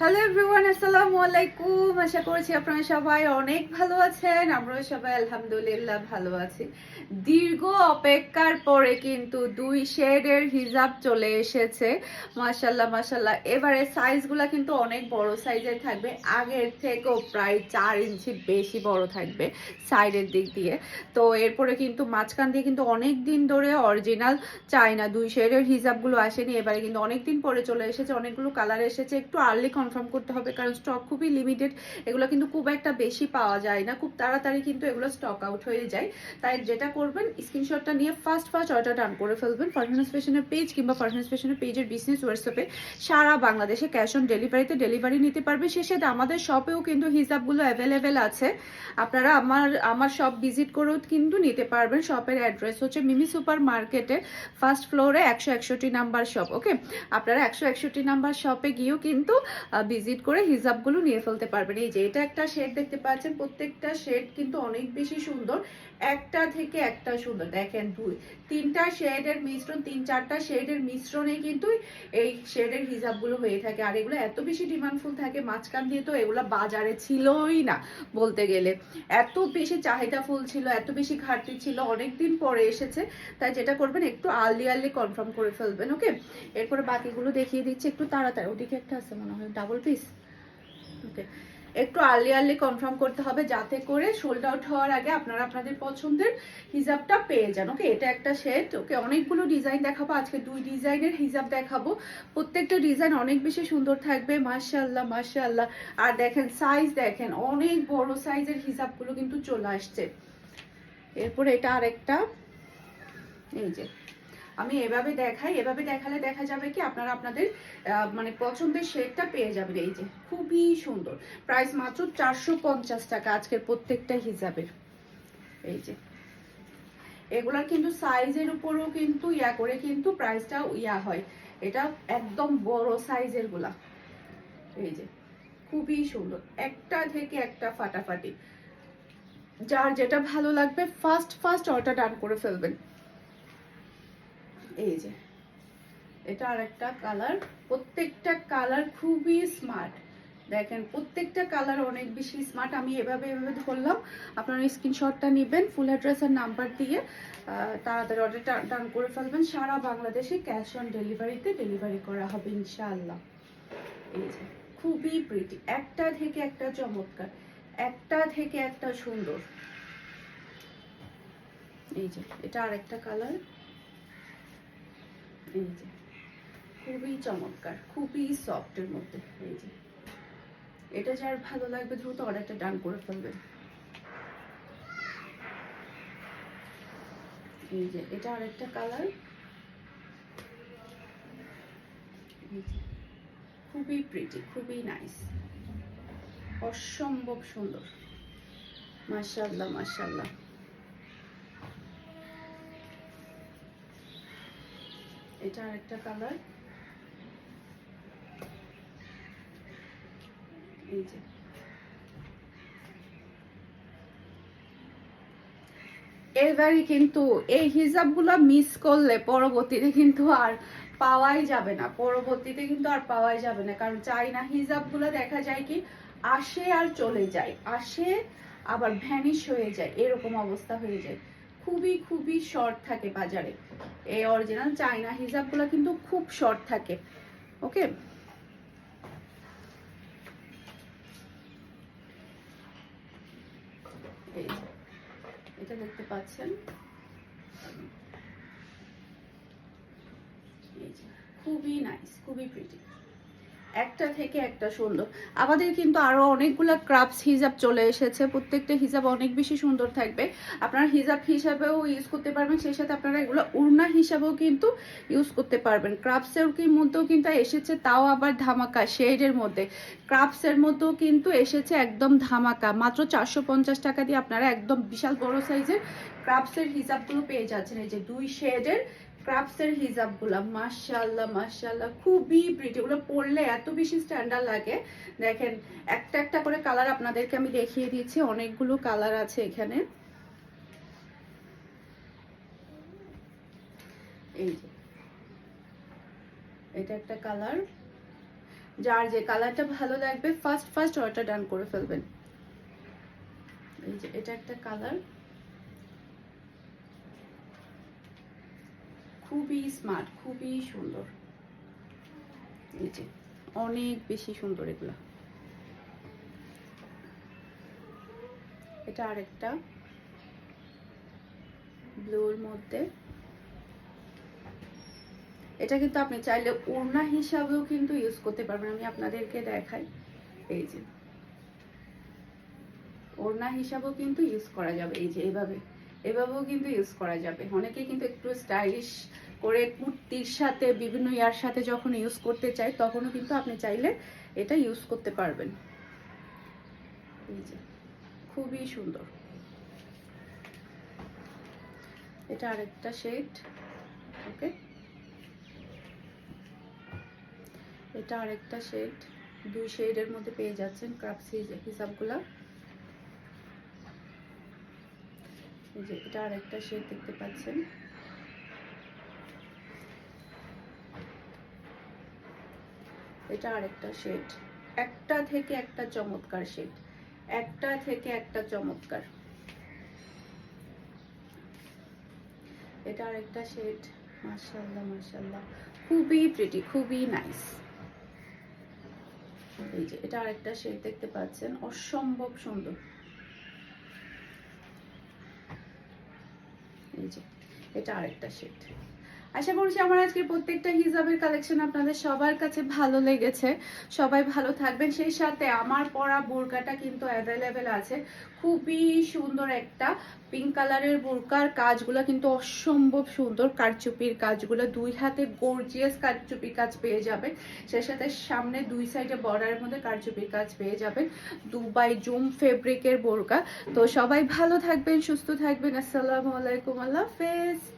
Hello everyone আসসালামু আলাইকুম আশা করছি আপনারা সবাই অনেক ভালো আছেন। আমরাও সবাই আলহামদুলিল্লাহ ভালো আছি। দীর্ঘ অপেক্ষার পরে কিন্তু দুই শেডের হিজাব চলে এসেছে। মাশাল্লাহ মাশাল্লাহ এবারে সাইজগুলো কিন্তু অনেক বড় সাইজের থাকবে। আগের থেকেও প্রায় চার ইঞ্চি বেশি বড় থাকবে সাইডের দিক দিয়ে। তো এরপরে কিন্তু মাঝখান দিয়ে কিন্তু অনেক দিন ধরে অরিজিনাল চায়না দুই শেডের হিজাবগুলো আসেনি। এবারে কিন্তু অনেক দিন পরে চলে এসেছে। অনেকগুলো কালার এসেছে। একটু আর্লি কনফার্ম করতে হবে, কারণ স্টক খুবই লিমিটেড এগুলো কিন্তু খুব একটা বেশি পাওয়া যায় না, খুব তাড়াতাড়ি কিন্তু এগুলো স্টক আউট হয়ে যায়। তাই যেটা করবেন স্ক্রিনশটটা নিয়ে ফার্স্ট ফার্স্ট অর্ডার ডান করে ফেলবেন ফারহানাস ফ্যাশনের পেজ কিংবা ফারহানাস ফ্যাশনের পেজের বিজনেস হোয়াটসঅ্যাপে সারা বাংলাদেশে ক্যাশ অন ডেলিভারিতে ডেলিভারি নিতে পারবে সে সাথে আমাদের শপেও কিন্তু হিসাবগুলো অ্যাভেলেবেল আছে। আপনারা আমার আমার শপ ভিজিট করেও কিন্তু নিতে পারবেন শপের অ্যাড্রেস হচ্ছে মিমি সুপার মার্কেটে ফার্স্ট ফ্লোরে একশো একষট্টি নাম্বার শপ ওকে আপনারা একশো একষট্টি নাম্বার শপে গিয়েও কিন্তু ভিজিট করে হিজাবগুলো নিয়ে ফেলতে পারবেন। এই যে, এটা একটা শেড দেখতে পাচ্ছেন। প্রত্যেকটা শেড কিন্তু অনেক বেশি সুন্দর। একটা থেকে একটা সুন্দর। দেখেন, দুই, তিনটা শেডের মিশ্রণ, তিন, চারটা শেডের মিশ্রণে কিন্তু এই শেডের হিজাবগুলো হয়ে থাকে। আর এগুলো এত বেশি ডিমান্ডফুল থাকে, মাঝখান দিয়ে তো এগুলো বাজারে ছিলই না বলতে গেলে। এত বেশি চাহিদা ফুল ছিল, এত বেশি ঘাটতি ছিল অনেক দিন পরে এসেছে। তাই যেটা করবেন, একটু আর্লি আর্লি কনফার্ম করে ফেলবেন, ওকে? এরপরে বাকিগুলো দেখিয়ে দিচ্ছি, একটু তাড়াতাড়ি। ওদিকে একটা আছে মনে হয়, ডাবল পিস। ওকে। একটু আর্লি আর্লি কনফার্ম করতে হবে যাতে করে সোল্ড আউট হওয়ার আগে আপনারা আপনাদের পছন্দের হিজাবটা পেয়ে যান। ওকে এটা একটা সেট ওকে অনেকগুলো ডিজাইন দেখাবো। আজকে দুই ডিজাইনের হিজাব দেখাবো। প্রত্যেকটা ডিজাইন অনেক বেশি সুন্দর থাকবে। মাশাআল্লাহ মাশাআল্লাহ। আর দেখেন সাইজ দেখেন, অনেক বড় সাইজের হিজাবগুলো কিন্তু চলে আসছে। এরপরে এটা আরেকটা। এই যে আমি এভাবে দেখাই, এভাবে দেখালে দেখা যাবে কি আপনারা আপনাদের মানে পছন্দের শেডটা পেয়ে যাবেন। এই যে, খুবই সুন্দর। প্রাইস মাত্র চারশো পঞ্চাশ টাকা আজকের প্রত্যেকটা হিসাবের। এই যে এগুলার কিন্তু সাইজের উপরও কিন্তু ইয়া করে কিন্তু প্রাইসটা ইয়া হয়। এটা একদম বড় সাইজেরগুলা। এই যে, খুবই সুন্দর। একটা থেকে একটা ফাটাফাটি। যার যেটা ভালো লাগবে ফার্স্ট ফার্স্ট অর্ডার ডান করে ফেলবেন। এই যে, এটা আর একটা কালার প্রত্যেকটা কালার খুবই স্মার্ট দেখেন, প্রত্যেকটা কালার অনেক বেশি স্মার্ট আমি এভাবে এভাবে ধরলাম। আপনারা স্ক্রিনশটটা নেবেন ফুল অ্যাড্রেস আর নাম্বার দিয়ে তাড়াতাড়ি অর্ডারটা ডান করে ফেলবেন। সারা বাংলাদেশে ক্যাশ অন ডেলিভারিতে ডেলিভারি করা হবে, ইনশাআল্লাহ। এই যে, খুবই প্রিটি একটা থেকে একটা চমৎকার। একটা থেকে একটা সুন্দর। এই যে, এটা আরেকটা কালার এই যে, খুবই চমৎকার, খুবই সফটের মধ্যে, এই যে। এটা যার ভালো লাগবে, দ্রুত অর্ডারটা ডান করে ফেলবেন। এই যে, এটা আরেকটা কালার খুবই প্রিটি খুবই নাইস অসম্ভব সুন্দর। মাশাল্লাহ মাশাল্লাহ এটা আরেকটা কালার এবারই কিন্তু এই হিসাবগুলো মিস করলে পরবর্তীতে কিন্তু আর পাওয়াই যাবে না। পরবর্তীতে কিন্তু আর পাওয়াই যাবে না। কারণ চাই চাইনা হিজাবগুলো দেখা যায় কি, আসে আর চলে যায়। আসে আবার ভ্যানিশ হয়ে যায়। এরকম অবস্থা হয়ে যায়। খুবই খুবই শর্ট থাকে বাজারে। এই অরিজিনাল চাইনা হিজাবগুলো কিন্তু খুব শর্ট থাকে ওকে এটা দেখতে পাচ্ছেন? খুবই নাইস খুবই প্রিটি একটা থেকে একটা সুন্দর। আমাদের কিন্তু আরও অনেকগুলা ক্রাফটস হিজাব চলে এসেছে। প্রত্যেকটা হিজাব অনেক বেশি সুন্দর থাকবে। আপনারা হিজাব হিসাবেও ইউজ করতে পারবেন, সেই সাথে আপনারা এগুলো উড়না হিসাবেও কিন্তু ইউজ করতে পারবেন। ক্রাফটসের মধ্যেও কিন্তু এসেছে, তাও আবার ধামাকা শেডের মধ্যে। ক্রাফটসের মধ্যেও কিন্তু এসেছে একদম ধামাকা। মাত্র চারশো পঞ্চাশ টাকা দিয়ে আপনারা একদম বিশাল বড় সাইজের ক্রাফটসের হিসাবগুলো পেয়ে যাচ্ছেন। এই যে দুই শেডের ক্রাফটসের হিজাবগুলো, মাশাআল্লাহ মাশাআল্লাহ, খুবই প্রিটি ওগুলো পরলে এত বেশি স্ট্যান্ডার্ড লাগে। দেখেন, একটা একটা করে কালার আপনাদেরকে আমি দেখিয়ে দিচ্ছি। অনেকগুলো কালার আছে এখানে। এই যে, এটা একটা কালার যার যে কালারটা ভালো লাগবে ফার্স্ট ফার্স্ট অর্ডার ডান করে ফেলবেন। এই যে, এটা একটা কালার খুবই স্মার্ট খুবই সুন্দর। অনেক বেশি সুন্দর এগুলা। এটা আরেকটা। ব্লুর মধ্যে। এটা কিন্তু আপনি চাইলে ওড়না হিসাবেও কিন্তু ইউজ করতে পারবেন। আমি আপনাদেরকে দেখাই। এই যে। ওড়না হিসাবেও কিন্তু ইউজ করা যাবে। এই যে, এভাবে। এভাবেও কিন্তু ইউজ করা যাবে। অনেকে কিন্তু একটু স্টাইলিশ করে কুর্তির সাথে, বিভিন্ন ইয়ার সাথে যখন ইউজ করতে চাই তখনও কিন্তু আপনি চাইলে এটা ইউজ করতে পারবেন। খুবই সুন্দর। এটা আরেকটা শেড ওকে এটা আরেকটা শেড দুই শেডের মধ্যে পেয়ে যাচ্ছেন ক্রাফট হিসাবগুলা। যে এটা আরেকটা শেড দেখতে পাচ্ছেন। এটা আরেকটা শেড। একটা থেকে একটা চমৎকার শেড। একটা থেকে একটা চমৎকার। এটা আরেকটা শেড। মাশাআল্লাহ মাশাআল্লাহ। খুবই প্রিটি খুবই নাইস এই যে এটা আরেকটা শেড দেখতে পাচ্ছেন। অসম্ভব সুন্দর এই যে এটা আরেকটা শেড আশা করছি আমার আজকের প্রত্যেকটা হিজাবের কালেকশন আপনাদের সবার কাছে ভালো লেগেছে। সবাই ভালো থাকবেন। সেই সাথে আমার পরা বোরকাটা কিন্তু অ্যাভেলেবেল আছে। খুবই সুন্দর একটা পিঙ্ক কালারের বোরকার কাজগুলো কিন্তু অসম্ভব সুন্দর। কারচুপির কাজগুলো। দুই হাতে গর্জিয়াস কারচুপির কাজ পেয়ে যাবেন। সেই সাথে সামনে দুই সাইডে বর্ডারের মধ্যে কারচুপির কাজ পেয়ে যাবেন। দুবাই জুম ফেব্রিকের বোরকা। তো সবাই ভালো থাকবেন, সুস্থ থাকবেন। আসসালামু আলাইকুম। আল্লাহ হাফেজ।